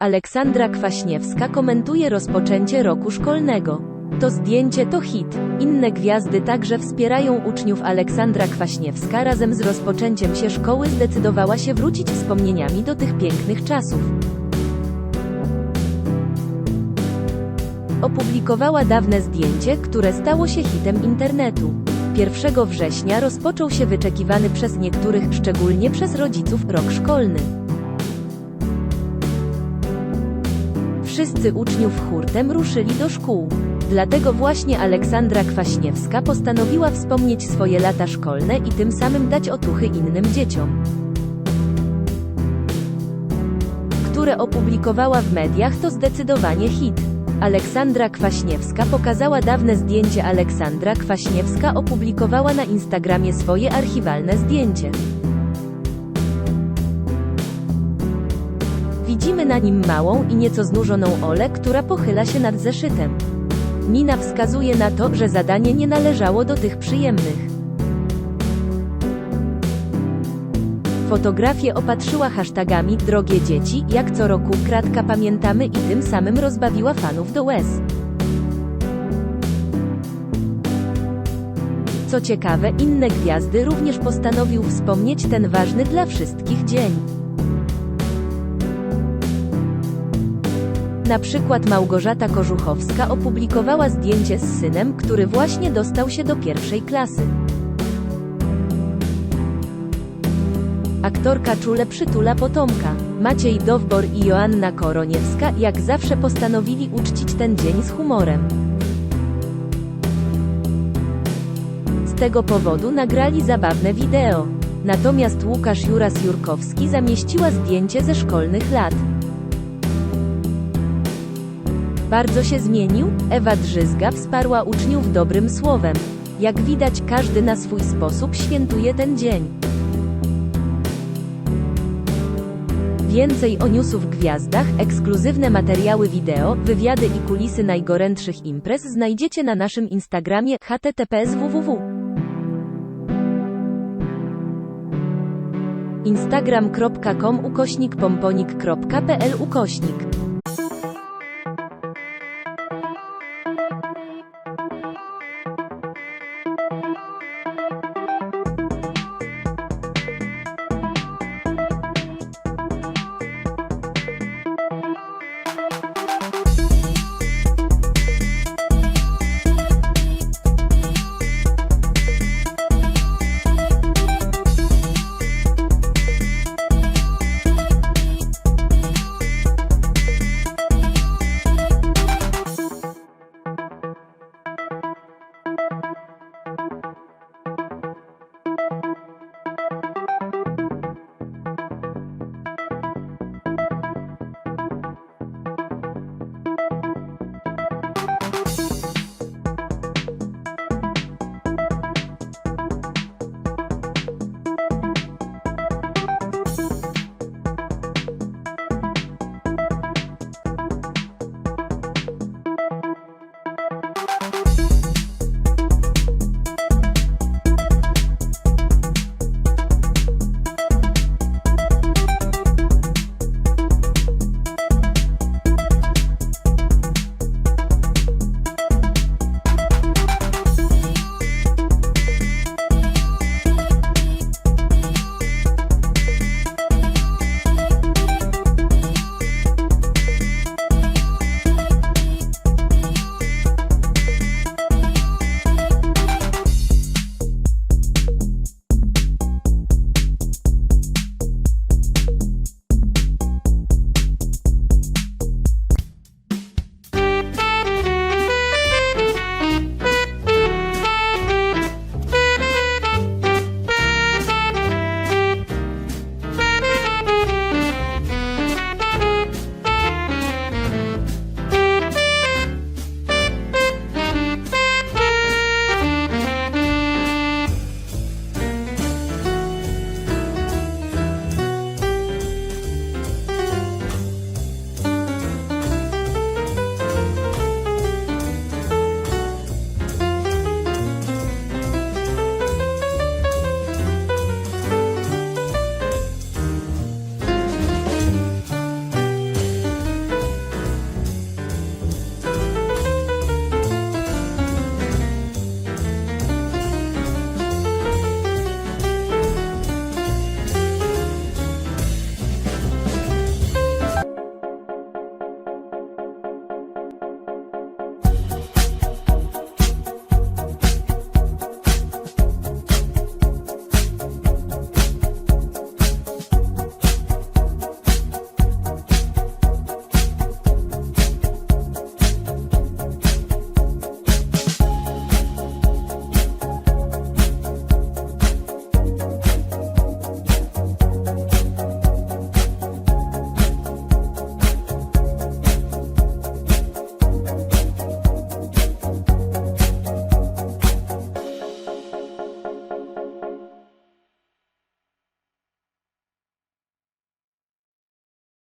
Aleksandra Kwaśniewska komentuje rozpoczęcie roku szkolnego. To zdjęcie to hit. Inne gwiazdy także wspierają uczniów Aleksandra Kwaśniewska razem z rozpoczęciem się szkoły zdecydowała się wrócić wspomnieniami do tych pięknych czasów. Opublikowała dawne zdjęcie, które stało się hitem internetu. 1 września rozpoczął się wyczekiwany przez niektórych, szczególnie przez rodziców, rok szkolny. Wszyscy uczniów hurtem ruszyli do szkół. Dlatego właśnie Aleksandra Kwaśniewska postanowiła wspomnieć swoje lata szkolne i tym samym dać otuchy innym dzieciom. które opublikowała w mediach to zdecydowanie hit. Aleksandra Kwaśniewska pokazała dawne zdjęcie Aleksandra Kwaśniewska opublikowała na Instagramie swoje archiwalne zdjęcie. Widzimy na nim małą i nieco znużoną Olę, która pochyla się nad zeszytem. Mina wskazuje na to, że zadanie nie należało do tych przyjemnych. Fotografię opatrzyła hashtagami Drogie dzieci, jak co roku kratka pamiętamy i tym samym rozbawiła fanów do łez. Co ciekawe, inne gwiazdy również postanowił wspomnieć ten ważny dla wszystkich dzień. Na przykład Małgorzata Kożuchowska opublikowała zdjęcie z synem, który właśnie dostał się do pierwszej klasy. Aktorka czule przytula potomka. Maciej Dowbor i Joanna Koroniewska jak zawsze postanowili uczcić ten dzień z humorem. Z tego powodu nagrali zabawne wideo. Natomiast Łukasz Juras-Jurkowski zamieściła zdjęcie ze szkolnych lat. Bardzo się zmienił? Ewa Drzyzga wsparła uczniów dobrym słowem. Jak widać, każdy na swój sposób świętuje ten dzień. Więcej o newsów gwiazdach, ekskluzywne materiały wideo, wywiady i kulisy najgorętszych imprez znajdziecie na naszym Instagramie https www. instagram.com ukośnik pomponik.pl ukośnik